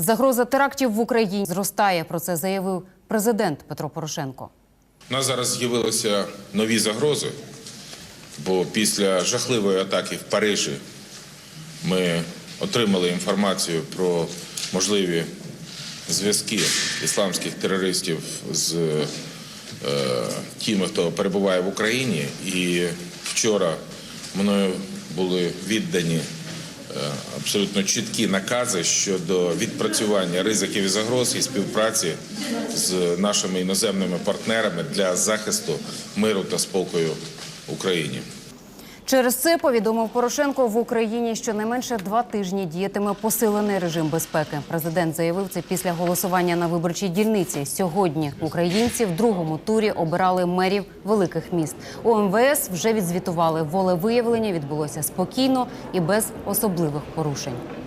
Загроза терактів в Україні зростає. Про це заявив президент Петро Порошенко. У нас зараз з'явилися нові загрози, бо після жахливої атаки в Парижі ми отримали інформацію про можливі зв'язки ісламських терористів з е, тими, хто перебуває в Україні. І вчора мною були віддані абсолютно чіткі накази щодо відпрацювання ризиків і загроз і співпраці з нашими іноземними партнерами для захисту миру та спокою в Україні. Через це повідомив Порошенко в Україні щонайменше два тижні діятиме посилений режим безпеки. Президент заявив це після голосування на виборчій дільниці. Сьогодні українці в другому турі обирали мерів великих міст. У МВС вже відзвітували волевиявлення відбулося спокійно і без особливих порушень.